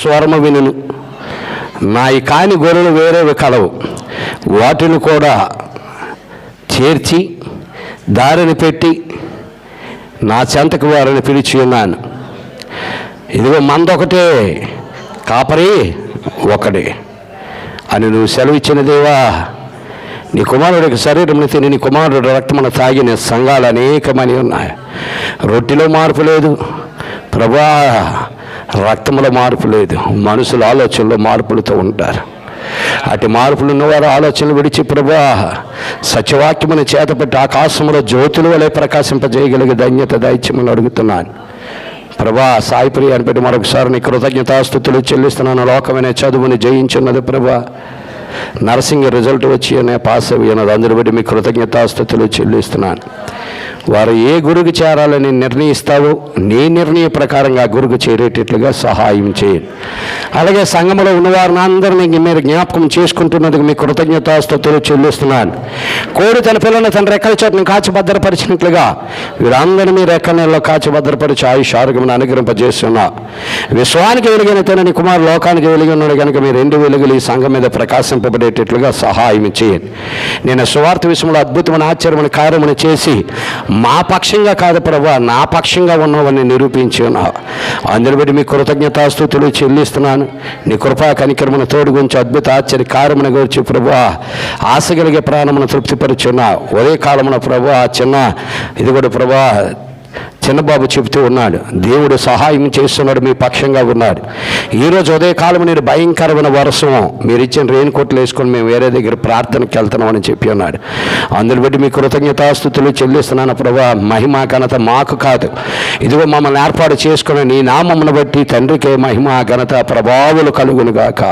స్వరము వినును. నాయి కాని గొర్రెలు వేరేవి కలవు. వాటిని కూడా చేర్చి దారిని పెట్టి నా చెంతకు వారిని పిలిచి ఉన్నాను. ఇదిగో మందొకటే కాపరి ఒకడే. అని నువ్వు సెలవిచ్చిన దేవా నీ కుమారుడికి శరీరం తిని నీ కుమారుడు రక్తమున తాగిన సంఘాలు అనేకమని ఉన్నాయి. రొట్టెలో మార్పు లేదు. ప్రభా రక్తంలో మార్పు లేదు. మనుషుల ఆలోచనలో మార్పులతో ఉంటారు. అటు మార్పులు ఉన్నవారు ఆలోచనలు విడిచి ప్రభా సత్యవాక్యమును చేతపట్టి ఆకాశంలో జ్యోతుల వలె ప్రకాశింపజేయగలిగే ధన్యత దైత్యమని అడుగుతున్నాను. ప్రభా సాయిప్రియ అని పెట్టి మరొకసారి నీ కృతజ్ఞతాస్థుతులు చెల్లిస్తున్నాను. లోకమైన చదువుని జయించున్నది ప్రభా. నర్సింగ్ రిజల్ట్ వచ్చి అనే పాస్ అవి అన్నది అందరి బట్టి మీ కృతజ్ఞతాస్థుతులు చెల్లిస్తున్నాను. వారు ఏ గురుకు చేరాలని నిర్ణయిస్తావో నీ నిర్ణయ ప్రకారంగా గురుకు చేరేటట్లుగా సహాయం చేయండి అలాగే సంఘంలో ఉన్నవారిని అందరినీ మీరు జ్ఞాపకం చేసుకుంటున్నందుకు మీ కృతజ్ఞతాస్థుతులు చెల్లిస్తున్నాను. కోడి తన పిల్లల్ని తన రెక్కల చోటును కాచి భద్రపరిచినట్లుగా వీరందరినీ మీ రెక్కల నెలలో కాచి భద్రపరిచి ఆయుష్ ఆరోగ్యం అనుగ్రహింపజేస్తున్నా. విశ్వానికి వెలిగిన తనని కుమారు లోకానికి వెలిగి ఉన్నాడు కనుక మీ రెండు వెలుగులు ఈ సంఘం మీద ప్రకాశింపబడేటట్లుగా సహాయం చేయండి నేను స్వార్థ విషయంలో అద్భుతమైన ఆశ్చర్యమైన కార్యమును చేసి మా పక్షంగా కాదు ప్రభా నా పక్షంగా ఉన్నావని నిరూపించి ఉన్నావు. అందరి బట్టి మీ కృతజ్ఞతాస్థుతులు చెల్లిస్తున్నాను. నీ కృపా కనికరమున తోడు గురించి అద్భుత ఆశ్చర్య కారమున గురించి ప్రభా ఆశ కలిగే ప్రాణమును తృప్తిపరుచున్నా. ఒరే కాలమున ప్రభా చిన్న ఇది కూడా ప్రభా చిన్నబాబు చెబుతూ ఉన్నాడు దేవుడు సహాయం చేస్తున్నాడు మీ పక్షంగా ఉన్నాడు. ఈరోజు ఉదయకాలం నేను భయంకరమైన వర్షం మీరు ఇచ్చిన రెయిన్ కోట్లు వేసుకొని మేము వేరే దగ్గర ప్రార్థనకి వెళ్తున్నామని చెప్పి ఉన్నాడు అందుని బట్టి మీ కృతజ్ఞతాస్థుతులు చెల్లిస్తున్నాను ప్రభా. మహిమ ఘనత మాకు కాదు. ఇదిగో మమ్మల్ని ఏర్పాటు చేసుకుని నీ నామమును బట్టి తండ్రికే మహిమ ఘనత ప్రభావులు కలుగునుగాక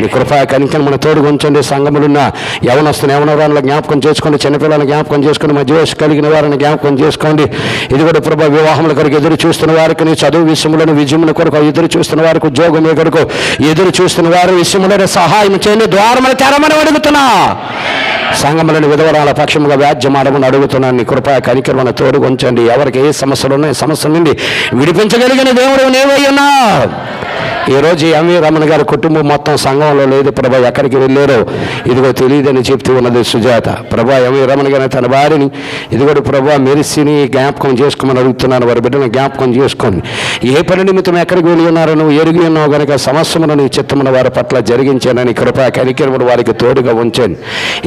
మీ కృపా కనికను మన తోడు ఉంచండి. సంగములున్న యవనస్తున్న యవనవరాలను జ్ఞాపకం చేసుకోండి చిన్నపిల్లలను జ్ఞాపకం చేసుకుని మధ్య వయసు కలిగిన వారిని జ్ఞాపకం చేసుకోండి. ఇది కూడా ప్రభా వివాహముల కొరకు ఎదురు చూస్తున్న వారికి నీ చదువు విషయములను విజయముల కొరకు ఎదురు చూస్తున్న వారికి ఉద్యోగం కొరకు ఎదురు చూస్తున్న వారి విషయములను సహాయం చేయండి ద్వారములు తెరమని అడుగుతున్నా. సంఘములను విధవరాల పక్షముగా వ్యాజ్యమాడమని అడుగుతున్నాను. నీ కృపా కనికరమని తోడు ఉంచండి ఎవరికి ఏ సమస్యలు ఉన్నాయి సమస్య నుండి విడిపించగలిగిన దేవుడు నీవై ఈరోజు ఎంవి రమణ గారి కుటుంబం మొత్తం సంఘంలో లేదు. ప్రభా ఎక్కడికి వెళ్ళారో ఇదిగో తెలియదని చెప్తూ ఉన్నది సుజాత. ప్రభా ఎంవి రమణ గారి తన భార్యని ఇదిగోడు ప్రభా మెరిసిని జ్ఞాపకం చేసుకోమని అడుగుతున్నాను. వారి బిడ్డను జ్ఞాపకం చేసుకోండి. ఏ పని నిమిత్తం ఎక్కడికి వెళ్ళి ఉన్నారో నువ్వు ఎరిగి ఉన్నావు కనుక సమస్యమును నీ చిత్తమున వారి పట్ల జరిగించానని కృపా కనికరమును వారికి తోడుగా ఉంచండి.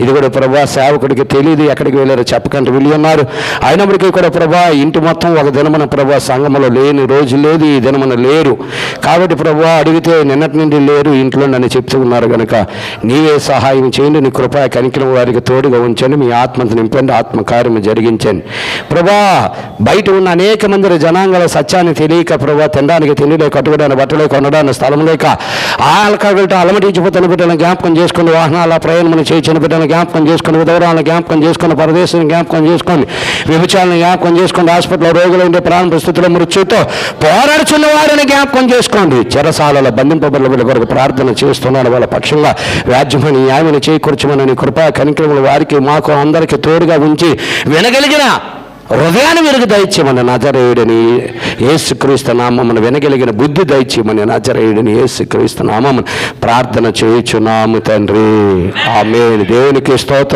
ఇది కూడా ప్రభా సేవకుడికి తెలియదు ఎక్కడికి వెళ్ళారో చెప్పకండి. వెళ్ళి ఉన్నారు. అయినప్పటికీ కూడా ప్రభా ఇంటి మొత్తం ఒక దినమున ప్రభా సంఘములో లేని రోజు లేదు. ఈ దినమున లేరు. కాబట్టి ప్రభా అడిగితే నిన్నటి నుండి లేరు ఇంట్లో నన్ను చెప్తూ ఉన్నారు కనుక నీవే సహాయం చేయండి నీ కృపా కనికిన వారికి తోడుగా ఉంచండి మీ ఆత్మను నింపండి ఆత్మకార్యము జరిగించండి. ప్రభా బయట ఉన్న అనేక మంది జనాంగాల సత్యాన్ని తెలియక ప్రభా తినడానికి తిండి కట్టుకోవడానికి బట్టలే కొనడానికి స్థలం లేక ఆల్కగలతో అలమటించిపోతున్న బిడ్డలను జ్ఞాపకం చేసుకుని వాహనాల ప్రయాణం చేయించిన బిడ్డలను జ్ఞాపకం చేసుకుని విధవరాలను జ్ఞాపకం చేసుకుని పరదేశాన్ని జ్ఞాపకం చేసుకొని విభచాలను జ్ఞాపకం చేసుకుని హాస్పిటల్లో రోగులు ఉండే ప్రాణ పరిస్థితుల్లో మృత్యుతో పోరాడుచున్న వారిని జ్ఞాపకం చేసుకోండి. చెరసాలలో బంధింపబడిన కొరకు ప్రార్థన చేస్తున్నాను వాళ్ళ పక్షంగా వ్యాజ్యమని న్యాయమని చేకూర్చమని కృపా కనికరములు వారికి మాకు అందరికీ తోడుగా ఉంచి వినగలిగిన హృదయాన్ని వెలుగు దయచేయమని నజరేయుడని ఏసుక్రీస్తు నామమును వినగలిగిన బుద్ధి దయచేయమని నజరేయుడని ఏసుక్రీస్తు నామమును ప్రార్థన చేయుచున్నాము తండ్రి. ఆమె దేవునికి స్తోత్రం.